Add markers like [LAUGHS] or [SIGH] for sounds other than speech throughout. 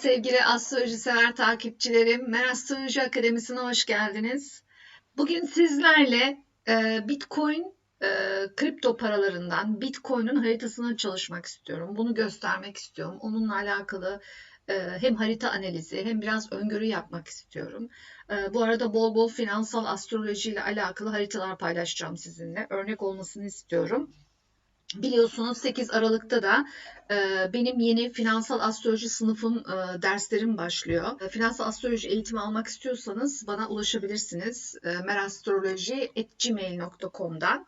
sevgili astroloji sever takipçilerim. Merastroloji Akademisi'ne hoş geldiniz. Bugün sizlerle e, Bitcoin e, kripto paralarından Bitcoin'in haritasına çalışmak istiyorum. Bunu göstermek istiyorum. Onunla alakalı e, hem harita analizi hem biraz öngörü yapmak istiyorum. E, bu arada bol bol finansal astroloji ile alakalı haritalar paylaşacağım sizinle. Örnek olmasını istiyorum. Biliyorsunuz 8 Aralık'ta da e, benim yeni finansal astroloji sınıfım e, derslerim başlıyor. E, finansal astroloji eğitimi almak istiyorsanız bana ulaşabilirsiniz. Merastroloji.gmail.com'dan.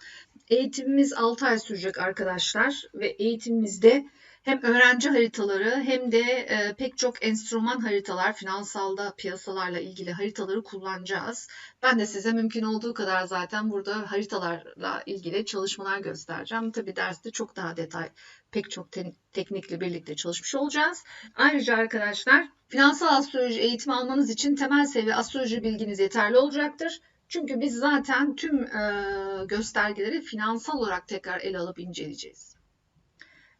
Eğitimimiz 6 ay sürecek arkadaşlar ve eğitimimizde hem öğrenci haritaları hem de e, pek çok enstrüman haritalar, finansalda piyasalarla ilgili haritaları kullanacağız. Ben de size mümkün olduğu kadar zaten burada haritalarla ilgili çalışmalar göstereceğim. Tabii derste çok daha detay, pek çok te- teknikle birlikte çalışmış olacağız. Ayrıca arkadaşlar finansal astroloji eğitimi almanız için temel seviye astroloji bilginiz yeterli olacaktır. Çünkü biz zaten tüm e, göstergeleri finansal olarak tekrar ele alıp inceleyeceğiz.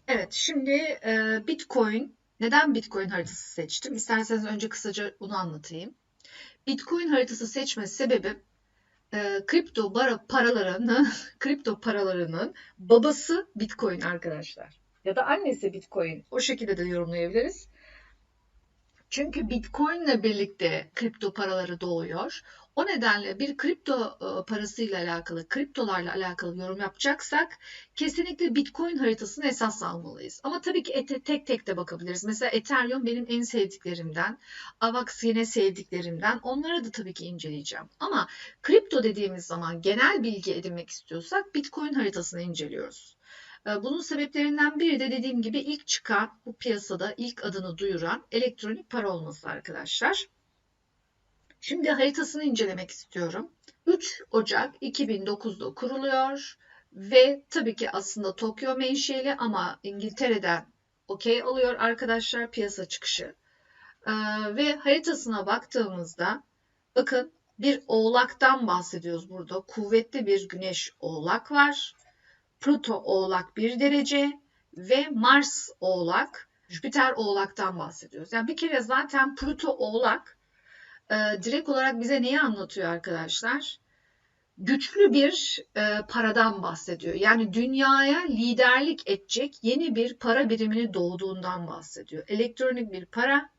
Evet, şimdi e, Bitcoin, neden Bitcoin haritası seçtim? İsterseniz önce kısaca bunu anlatayım. Bitcoin haritası seçme sebebim e, kripto bara, paralarının, [LAUGHS] kripto paralarının babası Bitcoin arkadaşlar. Ya da annesi Bitcoin. O şekilde de yorumlayabiliriz. Çünkü Bitcoin ile birlikte kripto paraları doğuyor. O nedenle bir kripto e, parasıyla alakalı, kriptolarla alakalı yorum yapacaksak kesinlikle Bitcoin haritasını esas almalıyız. Ama tabii ki tek tek de bakabiliriz. Mesela Ethereum benim en sevdiklerimden, Avax yine sevdiklerimden. Onları da tabii ki inceleyeceğim. Ama kripto dediğimiz zaman genel bilgi edinmek istiyorsak Bitcoin haritasını inceliyoruz. E, bunun sebeplerinden biri de dediğim gibi ilk çıkan bu piyasada ilk adını duyuran elektronik para olması arkadaşlar. Şimdi haritasını incelemek istiyorum. 3 Ocak 2009'da kuruluyor ve tabii ki aslında Tokyo menşeli ama İngiltere'den okey alıyor arkadaşlar piyasa çıkışı. Ee, ve haritasına baktığımızda bakın bir oğlaktan bahsediyoruz burada. Kuvvetli bir güneş oğlak var. Pluto oğlak 1 derece ve Mars oğlak, Jüpiter oğlaktan bahsediyoruz. Yani bir kere zaten Pluto oğlak e, direkt olarak bize neyi anlatıyor arkadaşlar? Güçlü bir e, paradan bahsediyor. Yani dünyaya liderlik edecek yeni bir para birimini doğduğundan bahsediyor. Elektronik bir para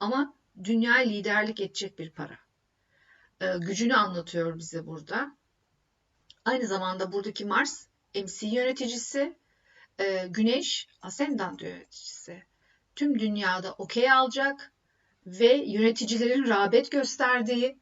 ama dünyaya liderlik edecek bir para. E, gücünü anlatıyor bize burada. Aynı zamanda buradaki Mars MC yöneticisi, e, Güneş ascendant yöneticisi. Tüm dünyada okey alacak ve yöneticilerin rağbet gösterdiği,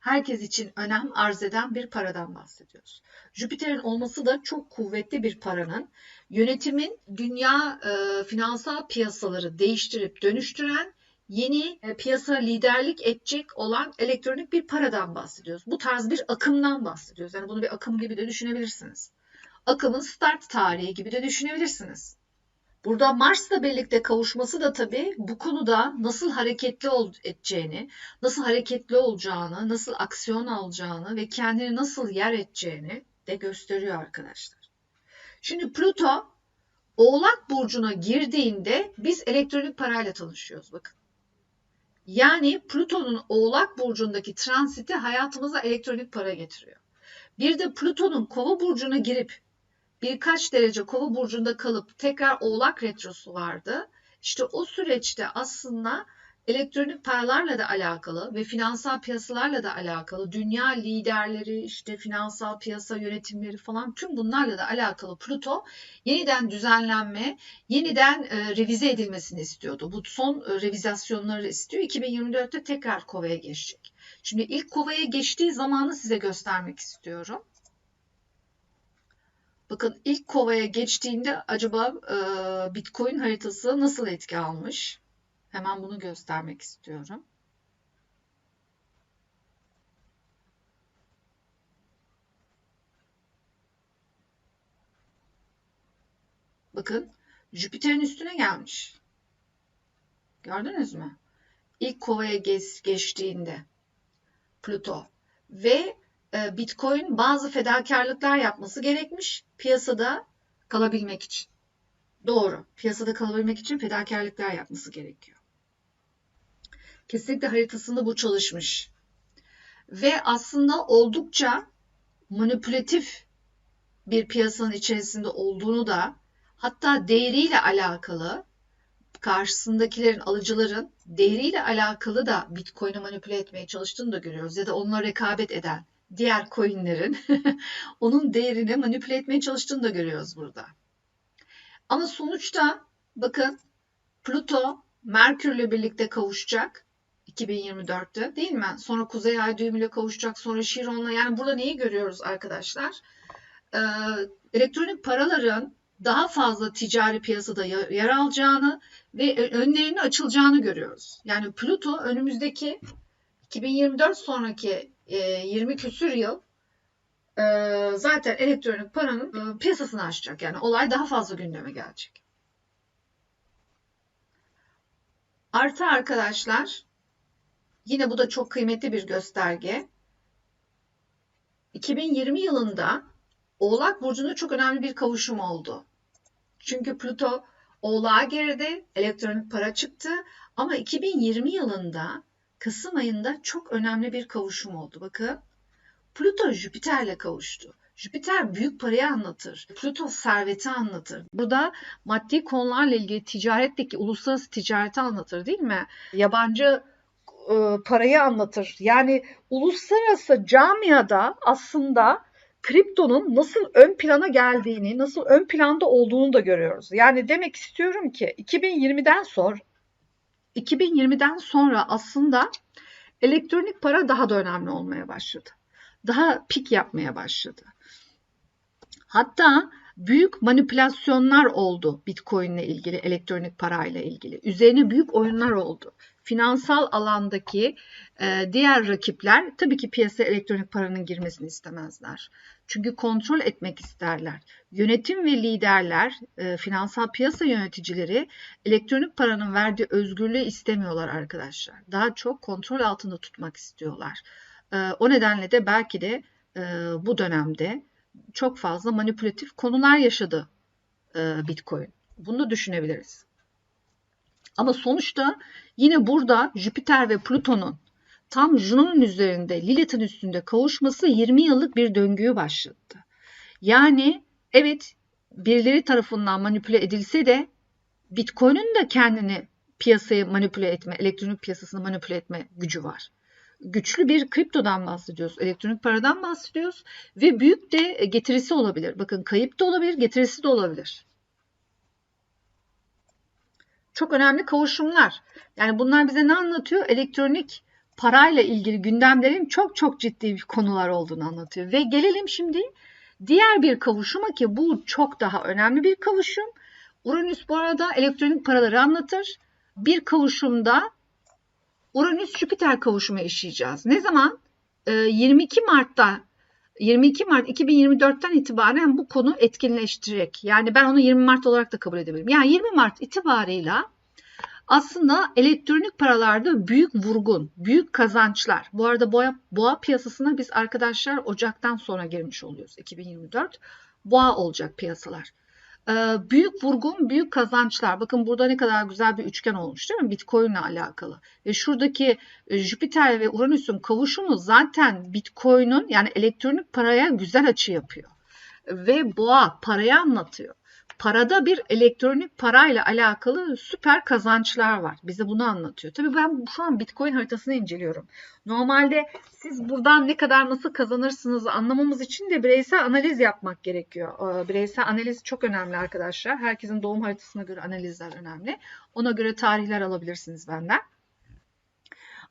herkes için önem arz eden bir paradan bahsediyoruz. Jüpiter'in olması da çok kuvvetli bir paranın yönetimin dünya e, finansal piyasaları değiştirip dönüştüren yeni e, piyasa liderlik edecek olan elektronik bir paradan bahsediyoruz. Bu tarz bir akımdan bahsediyoruz. Yani bunu bir akım gibi de düşünebilirsiniz. Akımın start tarihi gibi de düşünebilirsiniz. Burada Mars'la birlikte kavuşması da tabii bu konuda nasıl hareketli edeceğini, nasıl hareketli olacağını, nasıl aksiyon alacağını ve kendini nasıl yer edeceğini de gösteriyor arkadaşlar. Şimdi Pluto Oğlak burcuna girdiğinde biz elektronik parayla tanışıyoruz bakın. Yani Plüton'un Oğlak burcundaki transiti hayatımıza elektronik para getiriyor. Bir de Plüton'un Kova burcuna girip birkaç derece kova burcunda kalıp tekrar oğlak retrosu vardı. İşte o süreçte aslında elektronik paralarla da alakalı ve finansal piyasalarla da alakalı dünya liderleri işte finansal piyasa yönetimleri falan tüm bunlarla da alakalı Pluto yeniden düzenlenme, yeniden e, revize edilmesini istiyordu. Bu son e, revizasyonları istiyor. 2024'te tekrar kovaya geçecek. Şimdi ilk kovaya geçtiği zamanı size göstermek istiyorum. Bakın ilk kovaya geçtiğinde acaba e, Bitcoin haritası nasıl etki almış? Hemen bunu göstermek istiyorum. Bakın Jüpiter'in üstüne gelmiş. Gördünüz mü? İlk kovaya geç, geçtiğinde Pluto ve Bitcoin bazı fedakarlıklar yapması gerekmiş piyasada kalabilmek için. Doğru. Piyasada kalabilmek için fedakarlıklar yapması gerekiyor. Kesinlikle haritasında bu çalışmış. Ve aslında oldukça manipülatif bir piyasanın içerisinde olduğunu da hatta değeriyle alakalı karşısındakilerin, alıcıların değeriyle alakalı da Bitcoin'i manipüle etmeye çalıştığını da görüyoruz. Ya da onunla rekabet eden diğer coinlerin [LAUGHS] onun değerini manipüle etmeye çalıştığını da görüyoruz burada. Ama sonuçta bakın Pluto Merkür'le birlikte kavuşacak 2024'te değil mi? Sonra Kuzey Ay düğümüyle kavuşacak, sonra Şiron'la. Yani burada neyi görüyoruz arkadaşlar? Ee, elektronik paraların daha fazla ticari piyasada yer alacağını ve önlerinin açılacağını görüyoruz. Yani Pluto önümüzdeki 2024 sonraki 20 e, küsür yıl e, zaten elektronik paranın e, piyasasını açacak. Yani olay daha fazla gündeme gelecek. Artı arkadaşlar yine bu da çok kıymetli bir gösterge. 2020 yılında Oğlak Burcu'nda çok önemli bir kavuşum oldu. Çünkü Pluto Oğlağa girdi, elektronik para çıktı ama 2020 yılında Kasım ayında çok önemli bir kavuşum oldu. Bakın Pluto Jüpiter'le kavuştu. Jüpiter büyük parayı anlatır. Pluto serveti anlatır. Burada maddi konularla ilgili ticaretteki uluslararası ticareti anlatır değil mi? Yabancı e, parayı anlatır. Yani uluslararası camiada aslında kriptonun nasıl ön plana geldiğini, nasıl ön planda olduğunu da görüyoruz. Yani demek istiyorum ki 2020'den sonra 2020'den sonra aslında elektronik para daha da önemli olmaya başladı. Daha pik yapmaya başladı. Hatta büyük manipülasyonlar oldu Bitcoin ile ilgili, elektronik parayla ilgili. Üzerine büyük oyunlar oldu. Finansal alandaki e, diğer rakipler tabii ki piyasaya elektronik paranın girmesini istemezler. Çünkü kontrol etmek isterler. Yönetim ve liderler, e, finansal piyasa yöneticileri elektronik paranın verdiği özgürlüğü istemiyorlar arkadaşlar. Daha çok kontrol altında tutmak istiyorlar. E, o nedenle de belki de e, bu dönemde çok fazla manipülatif konular yaşadı e, Bitcoin. Bunu da düşünebiliriz. Ama sonuçta yine burada Jüpiter ve Plüton'un tam Juno'nun üzerinde, Lilith'in üstünde kavuşması 20 yıllık bir döngüyü başlattı. Yani evet birileri tarafından manipüle edilse de Bitcoin'in de kendini piyasayı manipüle etme, elektronik piyasasını manipüle etme gücü var. Güçlü bir kriptodan bahsediyoruz, elektronik paradan bahsediyoruz ve büyük de getirisi olabilir. Bakın kayıp da olabilir, getirisi de olabilir. Çok önemli kavuşumlar. Yani bunlar bize ne anlatıyor? Elektronik parayla ilgili gündemlerin çok çok ciddi bir konular olduğunu anlatıyor. Ve gelelim şimdi diğer bir kavuşuma ki bu çok daha önemli bir kavuşum. Uranüs bu arada elektronik paraları anlatır. Bir kavuşumda Uranüs-Jüpiter kavuşumu yaşayacağız. Ne zaman? 22 ee, Mart'ta 22 Mart 2024'ten itibaren bu konu etkinleştirecek. Yani ben onu 20 Mart olarak da kabul edebilirim. Yani 20 Mart itibarıyla aslında elektronik paralarda büyük vurgun, büyük kazançlar. Bu arada boğa, boğa piyasasına biz arkadaşlar Ocak'tan sonra girmiş oluyoruz 2024. Boğa olacak piyasalar. Ee, büyük vurgun, büyük kazançlar. Bakın burada ne kadar güzel bir üçgen olmuş değil mi? Bitcoin ile alakalı. Ve şuradaki e, Jüpiter ve Uranüs'ün kavuşumu zaten Bitcoin'in yani elektronik paraya güzel açı yapıyor. Ve boğa parayı anlatıyor parada bir elektronik parayla alakalı süper kazançlar var. Bize bunu anlatıyor. Tabii ben şu an Bitcoin haritasını inceliyorum. Normalde siz buradan ne kadar nasıl kazanırsınız anlamamız için de bireysel analiz yapmak gerekiyor. Ee, bireysel analiz çok önemli arkadaşlar. Herkesin doğum haritasına göre analizler önemli. Ona göre tarihler alabilirsiniz benden.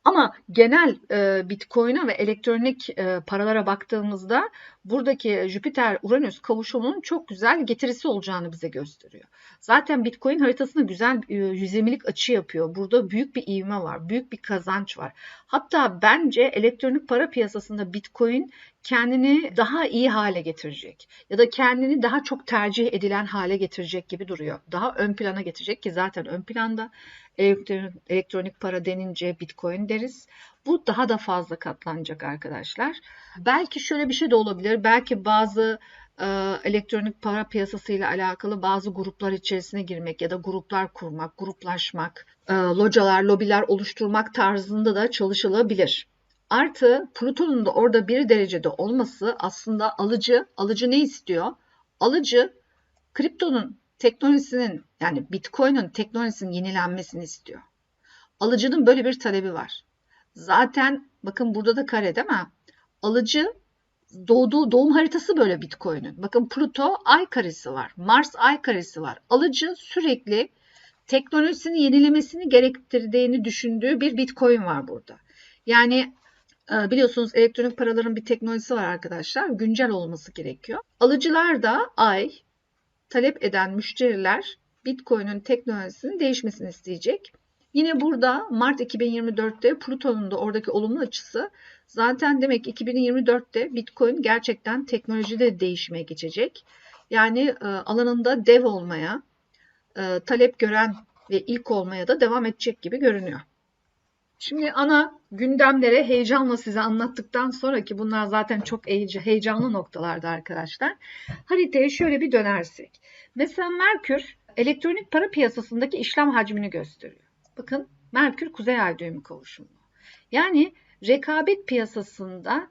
Ama genel e, Bitcoin'e ve elektronik e, paralara baktığımızda buradaki Jüpiter-Uranüs kavuşumunun çok güzel getirisi olacağını bize gösteriyor. Zaten Bitcoin haritasında güzel e, 120'lik açı yapıyor. Burada büyük bir ivme var, büyük bir kazanç var. Hatta bence elektronik para piyasasında Bitcoin kendini daha iyi hale getirecek ya da kendini daha çok tercih edilen hale getirecek gibi duruyor. Daha ön plana getirecek ki zaten ön planda elektronik para denince Bitcoin deriz. Bu daha da fazla katlanacak arkadaşlar. Belki şöyle bir şey de olabilir. Belki bazı e, elektronik para piyasası ile alakalı bazı gruplar içerisine girmek ya da gruplar kurmak, gruplaşmak, e, localar, lobiler oluşturmak tarzında da çalışılabilir. Artı Plüton'un da orada bir derecede olması aslında alıcı, alıcı ne istiyor? Alıcı kriptonun teknolojisinin yani Bitcoin'in teknolojisinin yenilenmesini istiyor. Alıcının böyle bir talebi var. Zaten bakın burada da kare değil mi? Alıcı doğduğu doğum haritası böyle Bitcoin'in. Bakın Pluto ay karesi var. Mars ay karesi var. Alıcı sürekli teknolojisini yenilemesini gerektirdiğini düşündüğü bir Bitcoin var burada. Yani e, biliyorsunuz elektronik paraların bir teknolojisi var arkadaşlar. Güncel olması gerekiyor. Alıcılar da ay talep eden müşteriler Bitcoin'in teknolojisinin değişmesini isteyecek. Yine burada Mart 2024'te Plüton'un da oradaki olumlu açısı zaten demek 2024'te Bitcoin gerçekten teknolojide değişmeye geçecek. Yani e, alanında dev olmaya, e, talep gören ve ilk olmaya da devam edecek gibi görünüyor. Şimdi ana gündemlere heyecanla size anlattıktan sonra ki bunlar zaten çok heyecanlı noktalardı arkadaşlar. Haritaya şöyle bir dönersek. Mesela Merkür elektronik para piyasasındaki işlem hacmini gösteriyor. Bakın Merkür Kuzey Ay düğümü kavuşumu. Yani rekabet piyasasında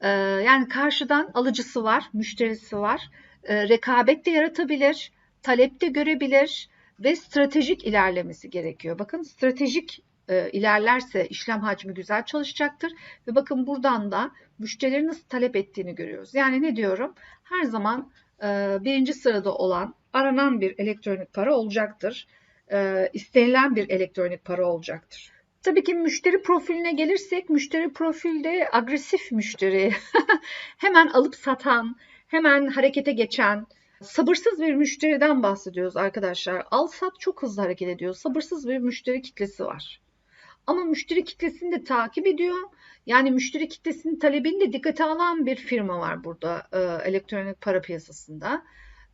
e, yani karşıdan alıcısı var, müşterisi var. E, rekabet de yaratabilir, talep de görebilir ve stratejik ilerlemesi gerekiyor. Bakın stratejik e, ilerlerse işlem hacmi güzel çalışacaktır. Ve bakın buradan da müşterilerin nasıl talep ettiğini görüyoruz. Yani ne diyorum? Her zaman e, birinci sırada olan aranan bir elektronik para olacaktır. E, istenilen bir elektronik para olacaktır. Tabii ki müşteri profiline gelirsek müşteri profilde agresif müşteri, [LAUGHS] hemen alıp satan, hemen harekete geçen, sabırsız bir müşteriden bahsediyoruz arkadaşlar. Al sat çok hızlı hareket ediyor. Sabırsız bir müşteri kitlesi var. Ama müşteri kitlesini de takip ediyor. Yani müşteri kitlesinin talebini de dikkate alan bir firma var burada e, elektronik para piyasasında.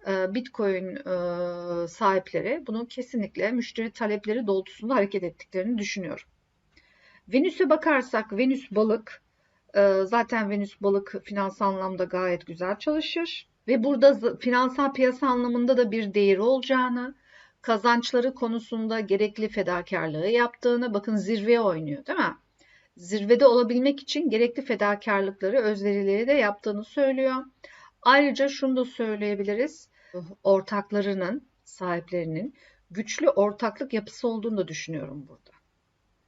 E, Bitcoin e, sahipleri bunu kesinlikle müşteri talepleri doğrultusunda hareket ettiklerini düşünüyorum. Venüs'e bakarsak Venüs balık e, zaten Venüs balık finansal anlamda gayet güzel çalışır. Ve burada finansal piyasa anlamında da bir değeri olacağını, kazançları konusunda gerekli fedakarlığı yaptığını bakın zirveye oynuyor değil mi? Zirvede olabilmek için gerekli fedakarlıkları, özverileri de yaptığını söylüyor. Ayrıca şunu da söyleyebiliriz. Ortaklarının, sahiplerinin güçlü ortaklık yapısı olduğunu da düşünüyorum burada.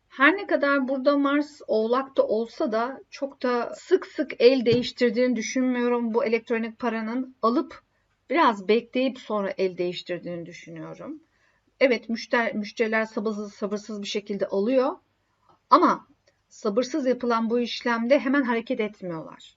Her ne kadar burada Mars Oğlak'ta olsa da çok da sık sık el değiştirdiğini düşünmüyorum bu elektronik paranın. Alıp biraz bekleyip sonra el değiştirdiğini düşünüyorum. Evet müşter, müşteriler sabırsız, sabırsız bir şekilde alıyor ama sabırsız yapılan bu işlemde hemen hareket etmiyorlar.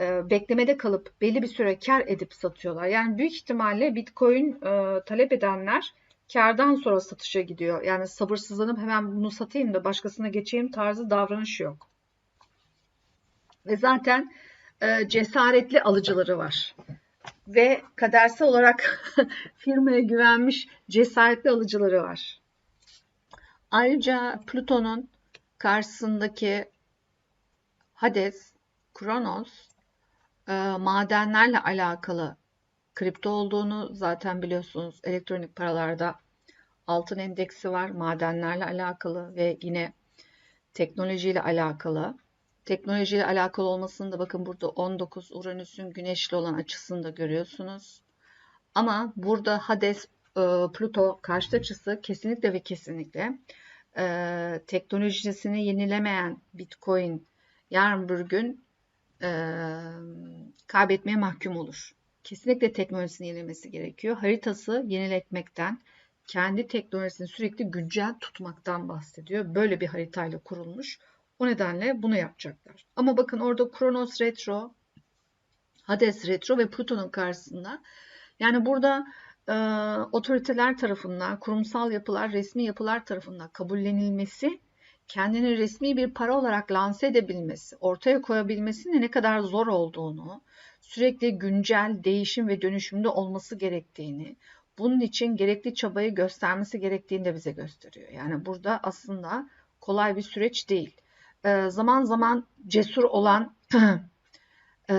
Ee, beklemede kalıp belli bir süre kar edip satıyorlar. Yani büyük ihtimalle Bitcoin e, talep edenler kardan sonra satışa gidiyor. Yani sabırsızlanıp hemen bunu satayım da başkasına geçeyim tarzı davranış yok. Ve zaten e, cesaretli alıcıları var ve kadersel olarak [LAUGHS] firmaya güvenmiş cesaretli alıcıları var. Ayrıca Plüton'un karşısındaki Hades, Kronos e, madenlerle alakalı kripto olduğunu zaten biliyorsunuz. Elektronik paralarda altın endeksi var madenlerle alakalı ve yine teknolojiyle alakalı. Teknolojiyle alakalı olmasını da bakın burada 19 Uranüs'ün güneşli olan açısını da görüyorsunuz. Ama burada Hades e, Pluto karşıt açısı kesinlikle ve kesinlikle e, teknolojisini yenilemeyen Bitcoin yarın bir gün e, kaybetmeye mahkum olur. Kesinlikle teknolojisini yenilemesi gerekiyor. Haritası yeniletmekten, kendi teknolojisini sürekli güncel tutmaktan bahsediyor. Böyle bir haritayla kurulmuş. O nedenle bunu yapacaklar. Ama bakın orada Kronos Retro, Hades Retro ve Plüton'un karşısında yani burada e, otoriteler tarafından, kurumsal yapılar, resmi yapılar tarafından kabullenilmesi, kendini resmi bir para olarak lanse edebilmesi, ortaya koyabilmesinin ne kadar zor olduğunu, sürekli güncel değişim ve dönüşümde olması gerektiğini, bunun için gerekli çabayı göstermesi gerektiğini de bize gösteriyor. Yani burada aslında kolay bir süreç değil e, zaman zaman cesur olan [CLEARS THROAT] e,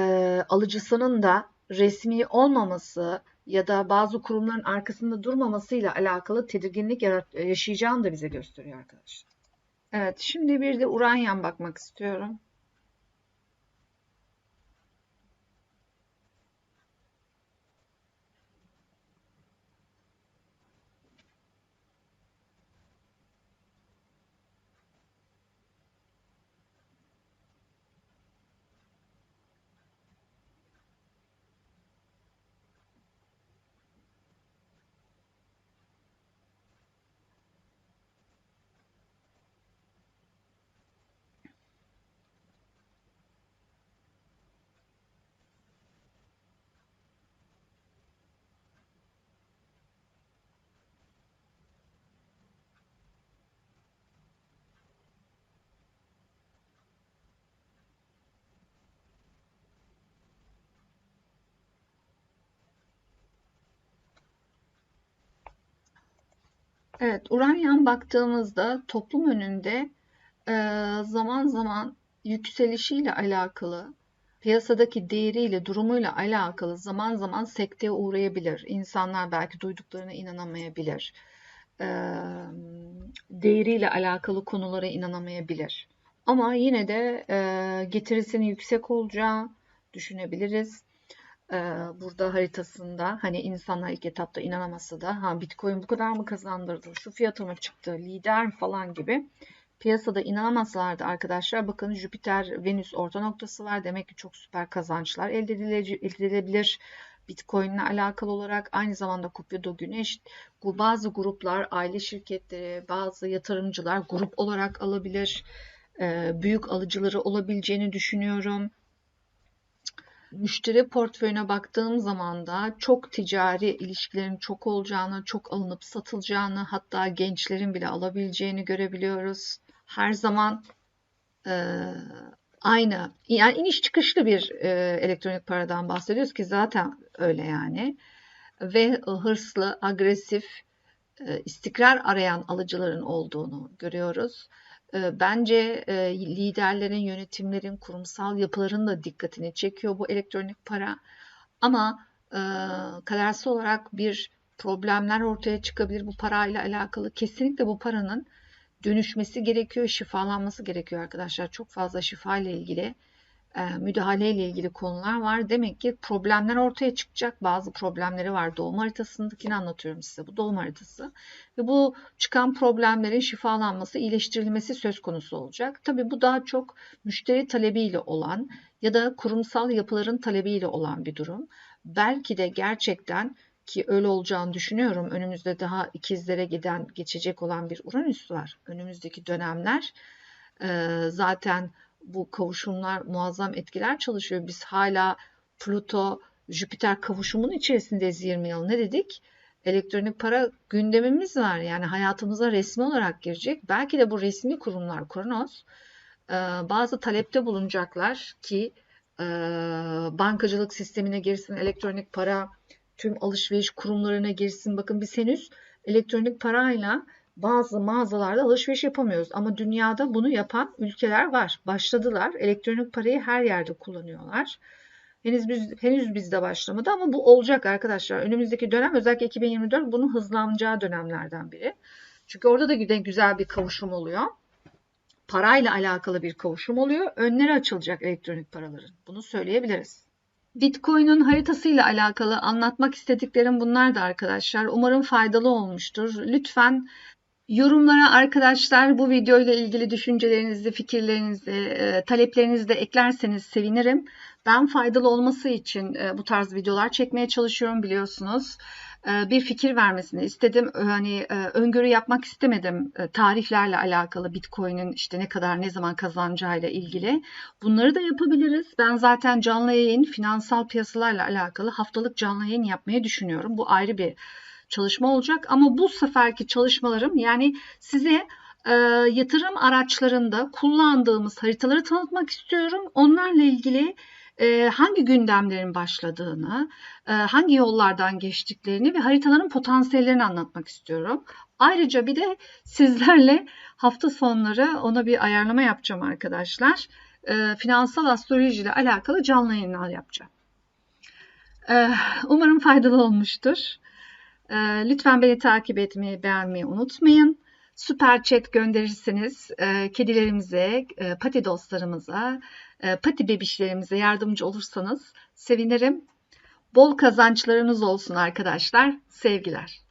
alıcısının da resmi olmaması ya da bazı kurumların arkasında durmamasıyla alakalı tedirginlik yaşayacağını da bize gösteriyor arkadaşlar. Evet, şimdi bir de uranyan bakmak istiyorum. Evet, Uranyan baktığımızda toplum önünde e, zaman zaman yükselişiyle alakalı, piyasadaki değeriyle, durumuyla alakalı zaman zaman sekteye uğrayabilir. İnsanlar belki duyduklarına inanamayabilir. E, değeriyle alakalı konulara inanamayabilir. Ama yine de e, getirisinin yüksek olacağı düşünebiliriz. Ee, burada haritasında hani insanlar ilk etapta inanamasa da ha Bitcoin bu kadar mı kazandırdı, şu fiyata mı çıktı, lider falan gibi piyasada inanamazlardı arkadaşlar. Bakın Jüpiter, Venüs orta noktası var. Demek ki çok süper kazançlar elde edilebilir. Bitcoin ile alakalı olarak aynı zamanda Cupido Güneş bazı gruplar, aile şirketleri, bazı yatırımcılar grup olarak alabilir. Ee, büyük alıcıları olabileceğini düşünüyorum müşteri portföyüne baktığım zaman da çok ticari ilişkilerin çok olacağını, çok alınıp satılacağını, hatta gençlerin bile alabileceğini görebiliyoruz. Her zaman e, aynı, yani iniş çıkışlı bir e, elektronik paradan bahsediyoruz ki zaten öyle yani. Ve hırslı, agresif, e, istikrar arayan alıcıların olduğunu görüyoruz. Ee, bence e, liderlerin, yönetimlerin, kurumsal yapıların da dikkatini çekiyor bu elektronik para. Ama e, kadersel olarak bir problemler ortaya çıkabilir bu parayla alakalı. Kesinlikle bu paranın dönüşmesi gerekiyor, şifalanması gerekiyor arkadaşlar. Çok fazla şifa ile ilgili müdahale ile ilgili konular var. Demek ki problemler ortaya çıkacak. Bazı problemleri var. Doğum haritasındakini anlatıyorum size. Bu doğum haritası. Ve bu çıkan problemlerin şifalanması, iyileştirilmesi söz konusu olacak. Tabii bu daha çok müşteri talebiyle olan ya da kurumsal yapıların talebiyle olan bir durum. Belki de gerçekten ki öyle olacağını düşünüyorum. Önümüzde daha ikizlere giden, geçecek olan bir Uranüs var. Önümüzdeki dönemler zaten bu kavuşumlar muazzam etkiler çalışıyor. Biz hala Pluto Jüpiter kavuşumunun içerisindeyiz 20 yıl. Ne dedik? Elektronik para gündemimiz var. Yani hayatımıza resmi olarak girecek. Belki de bu resmi kurumlar Kronos e, bazı talepte bulunacaklar ki e, bankacılık sistemine girsin, elektronik para tüm alışveriş kurumlarına girsin. Bakın biz henüz elektronik parayla bazı mağazalarda alışveriş yapamıyoruz. Ama dünyada bunu yapan ülkeler var. Başladılar. Elektronik parayı her yerde kullanıyorlar. Henüz biz, henüz bizde başlamadı ama bu olacak arkadaşlar. Önümüzdeki dönem özellikle 2024 bunun hızlanacağı dönemlerden biri. Çünkü orada da güzel bir kavuşum oluyor. Parayla alakalı bir kavuşum oluyor. Önleri açılacak elektronik paraların. Bunu söyleyebiliriz. Bitcoin'in haritasıyla alakalı anlatmak istediklerim bunlar da arkadaşlar. Umarım faydalı olmuştur. Lütfen Yorumlara arkadaşlar bu video ile ilgili düşüncelerinizi, fikirlerinizi, e, taleplerinizi de eklerseniz sevinirim. Ben faydalı olması için e, bu tarz videolar çekmeye çalışıyorum biliyorsunuz. E, bir fikir vermesini istedim. Hani öngörü yapmak istemedim tarihlerle alakalı Bitcoin'in işte ne kadar ne zaman kazanacağıyla ilgili. Bunları da yapabiliriz. Ben zaten canlı yayın finansal piyasalarla alakalı haftalık canlı yayın yapmayı düşünüyorum. Bu ayrı bir çalışma olacak. Ama bu seferki çalışmalarım yani size e, yatırım araçlarında kullandığımız haritaları tanıtmak istiyorum. Onlarla ilgili e, hangi gündemlerin başladığını, e, hangi yollardan geçtiklerini ve haritaların potansiyellerini anlatmak istiyorum. Ayrıca bir de sizlerle hafta sonları ona bir ayarlama yapacağım arkadaşlar. E, finansal astroloji ile alakalı canlı yayınlar yapacağım. Ee, umarım faydalı olmuştur. Ee, lütfen beni takip etmeyi, beğenmeyi unutmayın. Süper chat gönderirseniz e, kedilerimize, e, pati dostlarımıza, e, pati bebişlerimize yardımcı olursanız sevinirim. Bol kazançlarınız olsun arkadaşlar. Sevgiler.